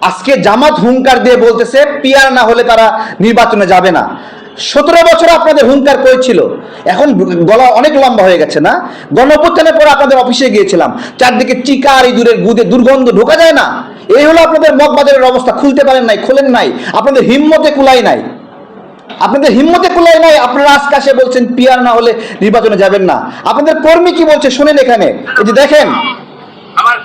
আজকে জামাত হুঙ্কার দিয়ে বলতেছে, পিয়ার না হলে তারা নির্বাচনে যাবে না। সতেরো বছর আপনাদের হুঙ্কার করেছিল এখন গলা অনেক লম্বা হয়ে গেছে না? গণঅভ্যুত্থানের পর আপনাদের অফিসে গিয়েছিলাম। চারদিকে চিকা আর ইঁদুরের গুদে, দুর্গন্ধ ঢোকা যায় না? এই হলো আপনাদের মগবাজারের অবস্থা। খুলতে পারেন নাই, খোলেন নাই। আপনাদের হিম্মতে কুলাই নাই। আপনাদের হিম্মতে কুলাই নাই। আপনারা আজকে আসে বলছেন, পিয়ার না হলে নির্বাচনে যাবেন না। আপনাদের কর্মী কি বলছে? শোনেন এখানে। এই যে দেখেন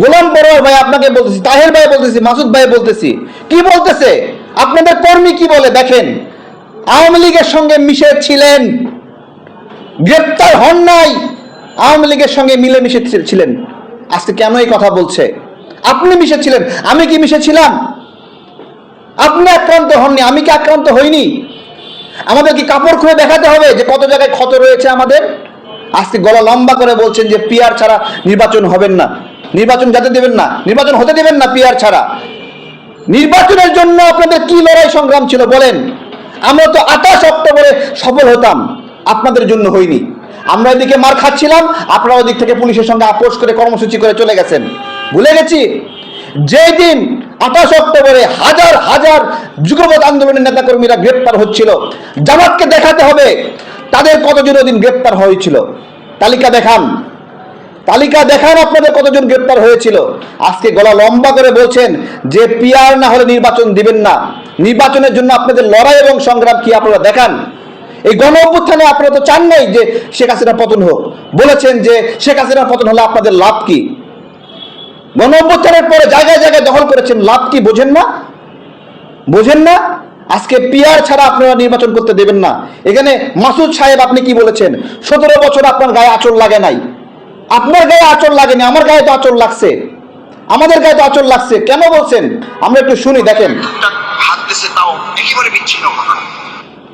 গোলাম পরোয়ার ভাই আপনাকে বলতেছি, তাহের ভাই বলতেছি, মাসুদ ভাই বলতেছি। কি বলতেছে? আপনাদের কর্মী কি বলে? দেখেন, আওয়ামী লীগের সঙ্গে মিশে ছিলেন, গ্রেপ্তার হন নাই, আওয়ামী লীগের সঙ্গে মিলেমিশে ছিলেন। আজকে কেন এই কথা বলছে? আপনি মিশেছিলেন আমি কি মিশেছিলাম আপনি আক্রান্ত হননি, আমি কি আক্রান্ত হইনি? আমাদের কি কাপড় খুলে দেখাতে হবে যে কত জায়গায় ক্ষত রয়েছে আমাদের। আজকে গলা লম্বা করে বলছেন যে পিয়ার ছাড়া নির্বাচন হবেন না। নির্বাচন যাতে দেবেন না, নির্বাচন হতে দেবেন না পিয়ার ছাড়া। নির্বাচনের জন্য আপনাদের কি লড়াই সংগ্রাম ছিল বলেন? আমরা তো আঠাশ অক্টোবরে সফল হতাম, আপনাদের জন্য হইনি আমরা এদিকে মার খাচ্ছিলাম আপনারা ওদিক থেকে পুলিশের সঙ্গে আপোষ করে কর্মসূচি করে চলে গেছেন। ভুলে গেছি? যেই দিন আঠাশ অক্টোবরে হাজার হাজার যুগপৎ আন্দোলনের নেতাকর্মীরা গ্রেপ্তার হচ্ছিল, জামাতকে দেখাতে হবে, তাদের কতজন ওদিন গ্রেপ্তার হয়েছিল? তালিকা দেখান। তালিকা দেখান আপনাদের কতজন গ্রেপ্তার হয়েছিল। আজকে গলা লম্বা করে বলছেন যে পিয়ার না হলে নির্বাচন দিবেন না। নির্বাচনের জন্য আপনাদের লড়াই এবং সংগ্রাম কি আপনারা দেখান? এই গণ অভ্যুত্থানে আপনারা তো চান নাই যে শেখ হাসিনা পতন হোক। বলেছেন যে শেখ হাসিনা পতন হলে আপনাদের লাভ কি? গণ অভ্যুত্থানের পরে জায়গায় জায়গায় দখল করেছেন, লাভ কি বোঝেন না? বোঝেন না? আজকে পিয়ার ছাড়া আপনারা নির্বাচন করতে দেবেন না। এখানে মাসুদ সাহেব আপনি কি বলেছেন? সতেরো বছর আপনার গায়ে আচর লাগে নাই। আপনার গায়ে আচর লাগেনি, আমার গায়ে তো আচর লাগছে। আমাদের গায়ে তো আচর লাগছে, কেন বলছেন? আমরা একটু শুনি, দেখেন।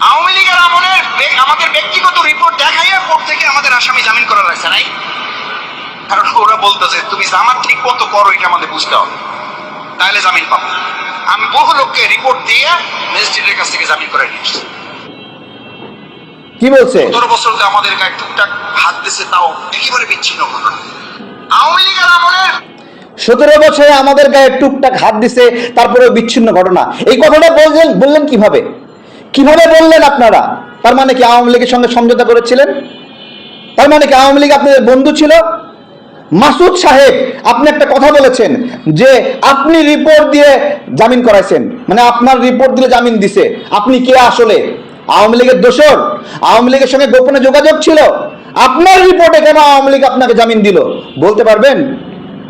আওয়ামী লীগের আমলের আমাদের ব্যক্তিগত রিপোর্ট দেখাইয়া কোর্ট থেকে আমাদের আসামি জামিন করা লাগছে নাই কারণ ওরা বলতেছে, তুমি জামাত ঠিক কত করো, এটা আমাদের বুঝতে হবে। তাহলে জামিন পাবো। আমি বহু লোককে রিপোর্ট দিয়ে ম্যাজিস্ট্রেটের কাছ থেকে জামিন করে নিয়ে এসেছি। কি বলছে? সতেরো বছর যে আমাদের গায়ে টুকটাক হাত দিছে তাও একেবারে বিচ্ছিন্ন ঘটনা। আওয়ামী লীগের আমলের সতেরো বছরে আমাদের গায়ে টুকটাক হাত দিছে তারপরে বিচ্ছিন্ন ঘটনা। এই কথাটা বললেন বললেন কীভাবে? কীভাবে বললেন আপনারা? তার মানে কি আওয়ামী লীগের সঙ্গে সমঝোতা করেছিলেন? তার মানে কি আওয়ামী লীগ আপনাদের বন্ধু ছিল? মাসুদ সাহেব আপনি একটা কথা বলেছেন যে আপনি রিপোর্ট দিয়ে জামিন করাইছেন। মানে আপনার রিপোর্ট দিলে জামিন দিছে। আপনি কে আসলে? আওয়ামী লীগের দোসর আওয়ামী লীগের সঙ্গে গোপনে যোগাযোগ ছিল। আপনার রিপোর্টে কেন আওয়ামী লীগ আপনাকে জামিন দিল? বলতে পারবেন?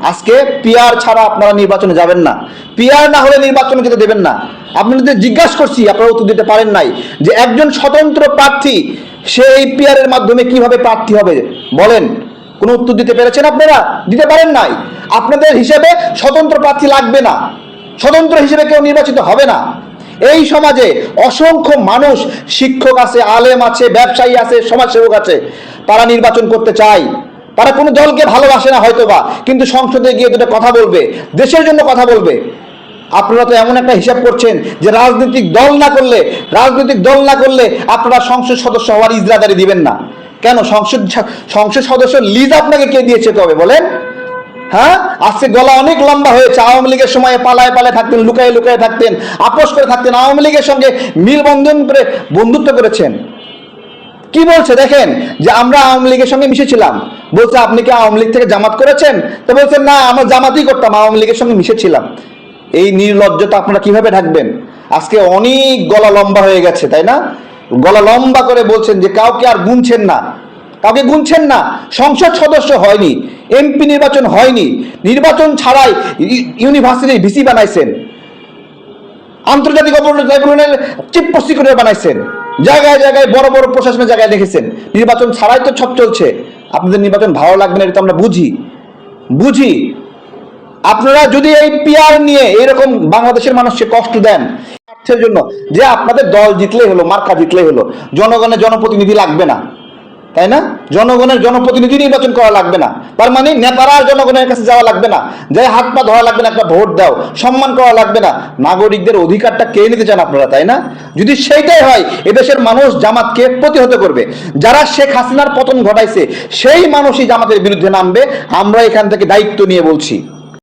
আজকে পিয়ার ছাড়া আপনারা নির্বাচনে যাবেন না। পিয়ার না হলে নির্বাচনে যেতে দেবেন না। আপনাদের জিজ্ঞাসা করছি, আপনারা উত্তর দিতে পারেন নাই যে একজন স্বতন্ত্র প্রার্থী, সে এই পিয়ারের মাধ্যমে কীভাবে প্রার্থী হবে? বলেন। কোনো উত্তর দিতে পেরেছেন আপনারা? দিতে পারেন নাই। আপনাদের হিসেবে স্বতন্ত্র প্রার্থী লাগবে না। স্বতন্ত্র হিসেবে কেউ নির্বাচিত হবে না। এই সমাজে অসংখ্য মানুষ, শিক্ষক আছে, আলেম আছে, ব্যবসায়ী আছে, সমাজসেবক আছে। তারা নির্বাচন করতে চায়। তারা কোনো দলকে ভালোবাসে না হয়তো বা কিন্তু সংসদে গিয়ে দুটো কথা বলবে, দেশের জন্য কথা বলবে। আপনারা তো এমন একটা হিসাব করছেন যে রাজনৈতিক দল না করলে, রাজনৈতিক দল না করলে আপনারা সংসদ সদস্য হওয়ার ইজরাদারি দিবেন না। কেন? সংসদ সংসদ সদস্য লিজ আপনাকে কে দিয়েছে তবে বলেন? হ্যাঁ? আজকে গলা অনেক লম্বা হয়েছে। আওয়ামী লীগের সময় পালায় পালায় থাকতেন, লুকায় লুকায় থাকতেন, আপোষ করে থাকতেন। আওয়ামী লীগের সঙ্গে মিল বন্ধন করে বন্ধুত্ব করেছেন। কি বলছে দেখেন, যে আমরা আওয়ামী লীগের সঙ্গে মিশেছিলাম। বলছে, আপনি কি আওয়ামী লীগ থেকে জামাত করেছেন? তো বলছেন না, আমরা জামাতই করতাম, আওয়ামী লীগের সঙ্গে মিশেছিলাম। এই নির্লজ্জতা আপনারা কীভাবে ঢাকবেন? আজকে অনেক গলা লম্বা হয়ে গেছে, তাই না? গলা লম্বা করে বলছেন যে, কাউকে আর গুনছেন না। কাউকে গুনছেন না। সংসদ সদস্য হয়নি, এমপি নির্বাচন হয়নি। নির্বাচন ছাড়াই ইউনিভার্সিটির ভিসি বানাইছেন। আন্তর্জাতিক অপরাধ চিফ প্রসিকিউটর বানাইছেন। জায়গায় জায়গায় বড় বড় প্রশাসনের জায়গায় দেখেছেন। নির্বাচন ছাড়াই তো ছপ চলছে। আপনাদের নির্বাচন ভালো লাগবে না এটা আমরা বুঝি। বুঝি। আপনারা যদি এই পিয়ার নিয়ে এরকম বাংলাদেশের মানুষকে কষ্ট দেন জন্য যে আপনাদের দল জিতলেই হলো, মার্কা জিতলেই হলো, জনগণের জনপ্রতিনিধি লাগবে না। তাই না? জনগণের জনপ্রতিনিধি নির্বাচন করা লাগবে না। তার মানে নেতারা জনগণের কাছে যাওয়া লাগবে না। যে হাত পা ধরা লাগবে না, একটা ভোট দাও, সম্মান করা লাগবে না। নাগরিকদের অধিকারটা কে নিতে চান আপনারা, তাই না? যদি সেইটাই হয়, এদেশের মানুষ জামাতকে প্রতিহত করবে। যারা শেখ হাসিনার পতন ঘটাইছে, সেই মানুষই জামাতের বিরুদ্ধে নামবে। আমরা এখান থেকে দায়িত্ব নিয়ে বলছি।